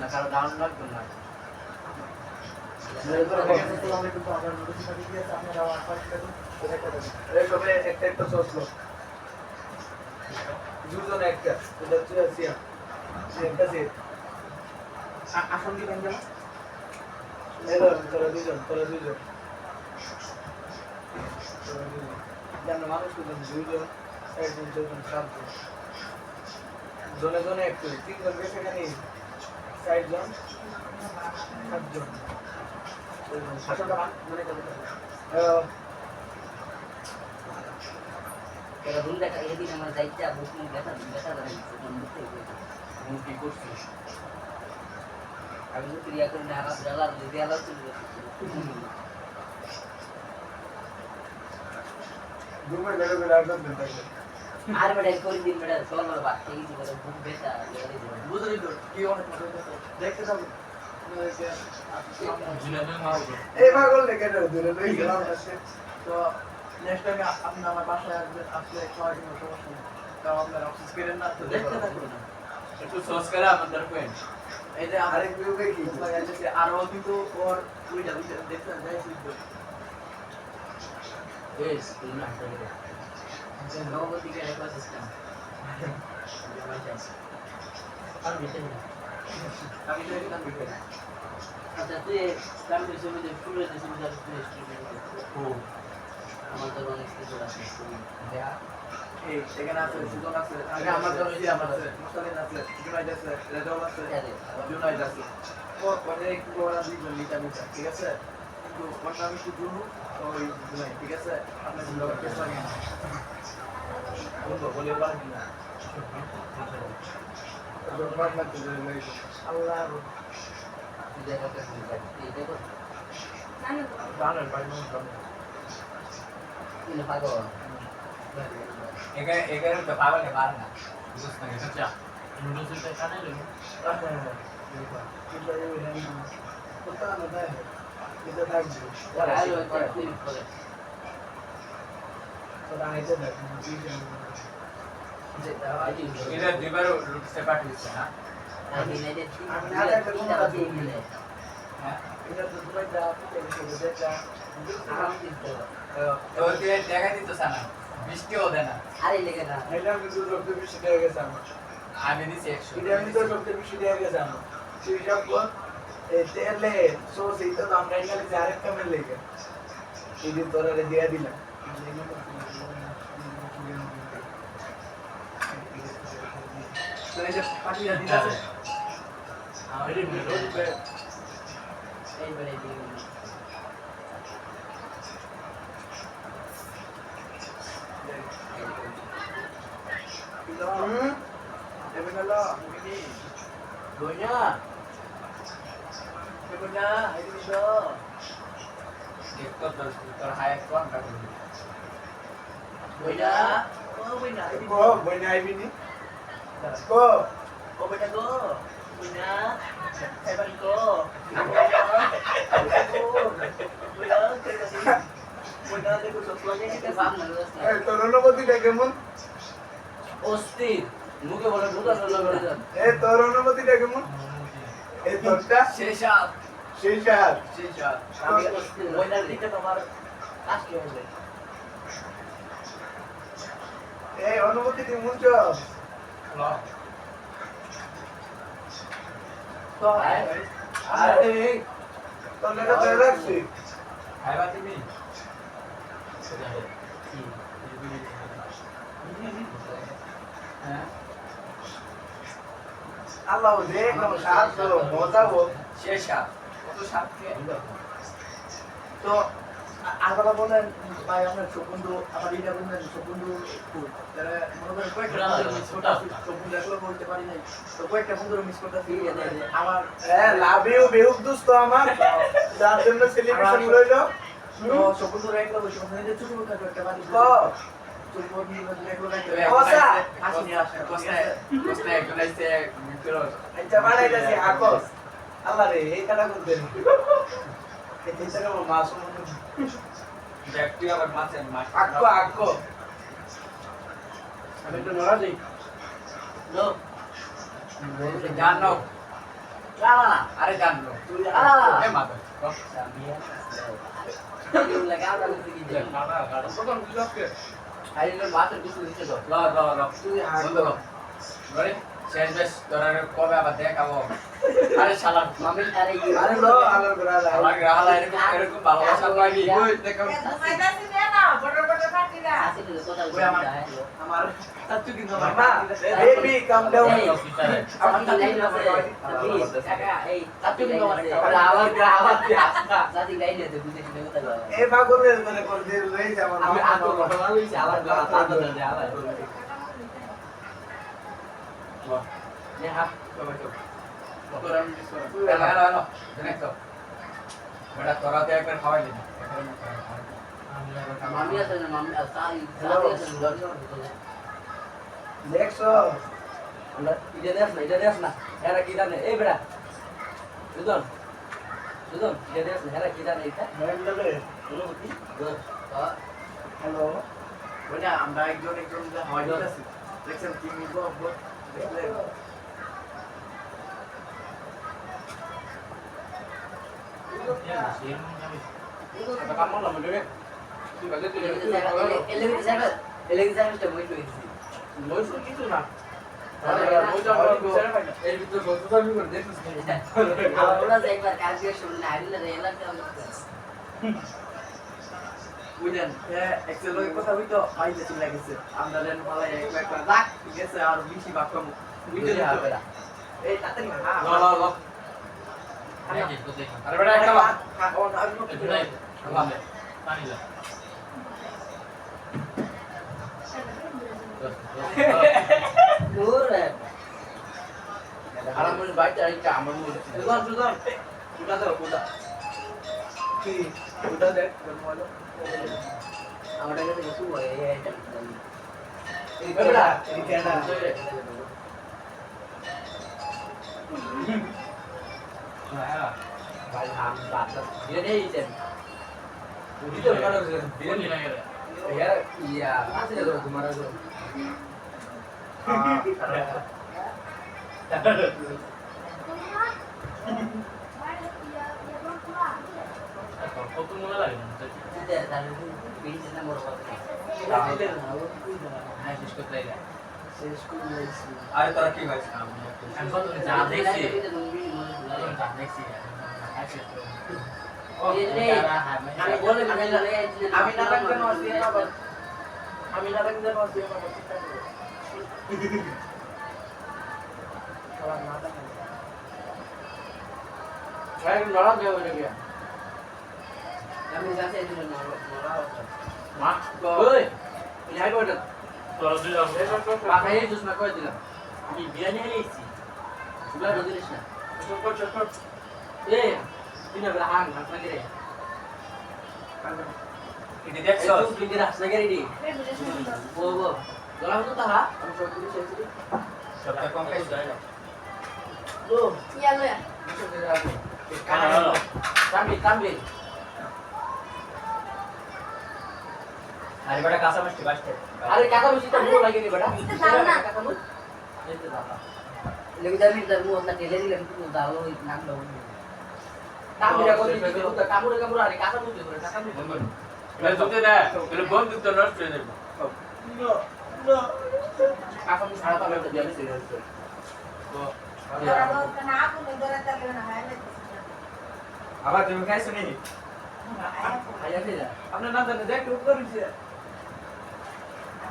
না কারও ডাউন লাগবে না। সবে একটা একটা সস লো দুজন একটা এটা হচ্ছে সিয়া একটা সিয়া আসন দিবেন যেন তোরা দুজন তোরা দুজন। জানো মানুষ দুজন দুজন একজন দুজন সাতজন। জনে জনে একটু তিনজন বেশি ষাট জন সাতজন। আমি তো ক্রিয়া করি না আলাদা আলাদা যদি আলাদা চলে গেলে বেলা আসবেন তাইলে আর বেটা করে দিন বেটা বেটা বুঝলি তো কি অনেক দেখতে থাকো এই পাগল দেখে দূরে লই গেলাম তো নেক্সট টাইমে আপনি আমার বাসায় আসবেন আসলে খাওয়ার কোনো সমস্যা নেই কারণ আপনার অফিস করেন না তো দেখতে থাকো একটু সস করে আমাদের কোয়েন এই যে আরেক বিউকে কি লাগাইতেছে আরও কিন্তু ওর দুইটা দুইটা যাই শুনতো বেশ তুমি না করে নবগতি কে রেকর্ড সিস্টেম আর না আমি তো এখানে বিকে আচ্ছা তুই কাম করে তুমি যে ফুলে যে তুমি যাচ্ছ তুই স্টুডেন্ট তো অনেক কিছু আছে। এই এখানে আছে সুজন আছে আগে আমার তো রয়েছে, আমার আছে মুস্তালিন আছে জুনাইদ আছে রেজাউল আছে জুনাইদ আছে। ও মানে একটু ওরা মিটা ঠিক আছে? কিন্তু ওটা আমি একটু তো ওই ঠিক আছে আপনার জন্য কেস লাগে না বলব বলে পারবি না। আল্লাহ তুই দেখা এটা দুইবার লুটসে পাঠিয়েছে না দেখা দিত সানা বৃষ্টিও দেয় না আরে লেগে না এটা আমি তো সবচেয়ে বেশি দেয়া একশো আমি তো সবচেয়ে বেশি দেয়া গেছে আমার। তুই সব বল, এই তেলে, সস, এইটা তো আমরা এখানে যে আরেক কামের লেগে। এই যে তোরা রে দিয়া দিলাম। তো এই যে পাটিয়া দিতেছে আমার নুডলস এইবারে দিয়ে হুম? এবে গেল মুগিনি দইনা এবে না এই দিছো দেখতো তোর তোর হাই কোন কাটে বইনা ও বইনা এই কো, বইনে আইবি নি? কো, ও বইনা গো বইনা এবারে গো বইনা বইনা দেখো সব লাগে এটা বাম না এই তোর অনুভূতিটা কেমন? অস্থির মুখে বলে মুখে বলে যান এই তোর অনুভূতিটা কেমন? এই তোরটা? শেষ আপ সেই সাত। শেষ আপ আমি বইনার দিকে তোমার হবে এই অনুভূতি তুই মুনছ? তো আরে, তোর লেখা ধরে রাখছি। খাইবা তুমি হ্যাঁ আল্লাহ দেখলাম সাহায্য, মজা হোক। শেষ আপ কত সাপ খেয়ে তো আগলা বলেন ভাই আপনার সবন্ধু আবার এটা বললেন সবন্ধু যারা মনে করেন কয়েকটা মিস সবন্ধু একলো বলতে পারি নাই। তো কয়েকটা বন্ধু মিস করতেছি আমার হ্যাঁ, love you, বেহুক আমার। যার জন্য celebration রইল। তো সবন্ধু একলো বসে ওখানে ছোট ছোট একটা বাড়ি। আল্লাহ রে, এই কাটা করতে রে। তুই আবার মাছ মাছ আক্কো, আক্কো। আমি একটু নড়া যাই লো গান নাও লাও আরে জানলো তুই আ। এ মাথা এগুলো লাগে আমরা বলতে কি জানি কাটা কাটা প্রথম কি লক্ষ্যে আর এগুলো মাথার কিছু দিচ্ছে তো ল ল ল তুই হাত বন্ধ কর গরে শেষ বেশ তোরা কবে আবার দেখাবো? আরে শালা মামি। আরে আরে লো আলোর করে আলো শালা গ্রাহলা এরকম এরকম ভালোবাসা পাইনি ওই দেখো। আছে তো কথা ওই আমার আমার চাচু কিন্তু আমার মামা বেবি কাম ডাউন আমার কি লাইন আছে। প্লিজ কাকা এই চাচু কিন্তু আমার আরে আবার আবার জাতি লাইন আছে বুঝে শুনে কথা বলো। এই পাগলের মানে কোন দিন রয়েছে আমার আমি আতো ঘটনা হইছে আবার। গলা তাতো দেন আবার নে হাত তোরা তোরা আমি মিস করা এলো এলো এলো জানিস তো বেটা তোরা তো একবার খাওয়াই দিবি মামি আছে না মামি আছে দেখছ ইডে দেখ না ইডে দেখ না এরা কি জানে এই বেটা সুদন সুদন ইডে দেখ না এরা কি জানে এটা হ্যালো আমরা একজন একজন যে হাওয়াই দিতেছি দেখছেন কি মিলবো কিছু না আমরা বিচারে পাই না এর ভিতরে বুঝলেন? এক্সেল এর কথা হইতো পাইলে চলে গেছে। আমরা দেন ভালো একবার একবার রাখ ঠিক আছে? আর বেশি বাক্য বুঝতে বুঝে হবে এই তাতে না হ্যাঁ। ল ল ল। আরে বেটা একটা লা হ্যাঁ ও আর নো কিছু নাই দূর। আর আমি বাইতে আইটা আমার মুখ সুজন সুজন কুটা দাও কুটা কি? কুটা দেখ বলো আমার কাছে কিছু হয় কত মনে লাগে না হ্যাঁ আরে তোরা কি ভাই আমি যা দেখছি যা দেখছি মানে আমি না রাখতে না আসি না আমি না রাখতে না আসি না সবার না রাখতে ভাই লড়া দেও রে আমি যাচ্ছি এই জন্য মরা হচ্ছে মা ওই যাই বড় তোরা দুই জন পাখাই জুস না করে দিলাম আমি বিরিয়ানি এনেছি সুলা রোদিস না এ তিন বেলা হাং হাসনা গেরে এটি দেখছ তুই তুই গেরে হাসনা গেরে দি ও ও গলা হতো তাহা আমি সব কিছু শেষ করি সবটা কম খাইছ ও Ya. Lo ya. তামবি তামবি আরে বেটা কাঁচা মিষ্টি বাসতে আরে মুছি তো মুখ লাগিয়ে নি বেটা। এটা দাও না। কাকা মুছ এইতে দাও লেগে যাবি তার মুখ না টেলে দিলে কিন্তু দাও ওই নাম দাও দিতে তো কামুরে কামুরে আরে কাকা মুছি করে কাকা মুছি এটা দুতে দে এটা বন্ধুত্ব নষ্ট হয়ে যাবে। ছাড়া পাবে তো সিরিয়াস. আবার তুমি খাইছো নি আপনার না জানে দেখ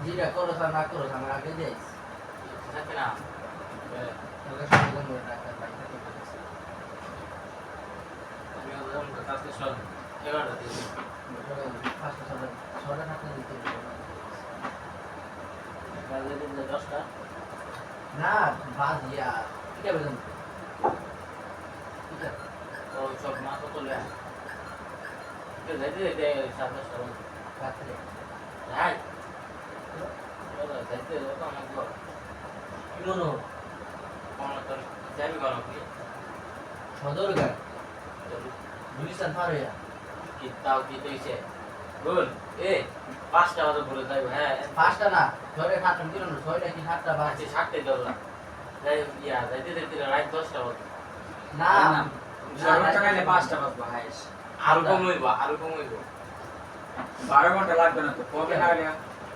Jadi aku urusan aku urusan mereka guys. Saya kenal. না করো আমার আগে যাই থাকে না তোকে সমাধান করে টাকা পাইতে আমি ওরকম কাজকে সব এগারোটা দিয়ে পাঁচটা ছটা ছটা সাতটা দিতে কাজে দিন দশটা না বাদ ইয়া ঠিক আছে বেতন ঠিক আছে ও সব মাছ তোলে যাইতে যাইতে সাত দশটা রাত্রে যাই যাইতে তো অনেক বড় গুলিস্তান পার হইয়া কি তাও কি বল এ পাঁচটা বাজে বলে যাইব হ্যাঁ পাঁচটা না ছয়টা সাতটা কিলো না ছয়টা কি সাতটা বাজে আজকে ষাটটে ধরলাম যাই ইয়া যাইতে যাইতে রাত দশটা বাজে না সর্বোচ্চ খাইলে পাঁচটা বাজবো হাইস আরও কম হইব আরও কম হইব বারো ঘণ্টা লাগবে না তো কবে না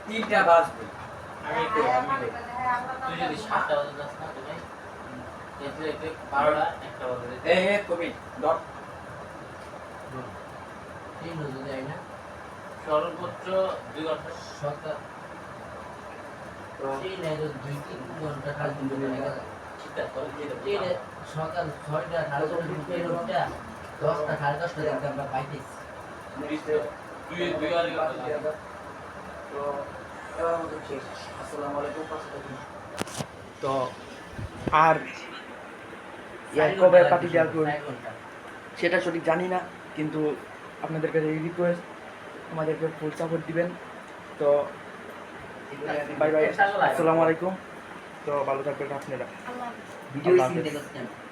তিনটা বাজবে আমি কই তুই যদি সাতটা বাজে যাস না তুমি সর্বোচ্চ দুই ঘণ্টা তিন ঘণ্টা সাড়ে সকাল ছয়টা দশটা দশটা আমরা পাইতেছি তো আর কবে পাঠিয়ে দেওয়া পর সেটা সঠিক জানি না কিন্তু আপনাদের কাছে রিকোয়েস্ট আমাদেরকে ফুল সাপোর্ট দিবেন তো বাই বাই আসসালামু আলাইকুম তো ভালো থাকবেন আপনারা ভিডিও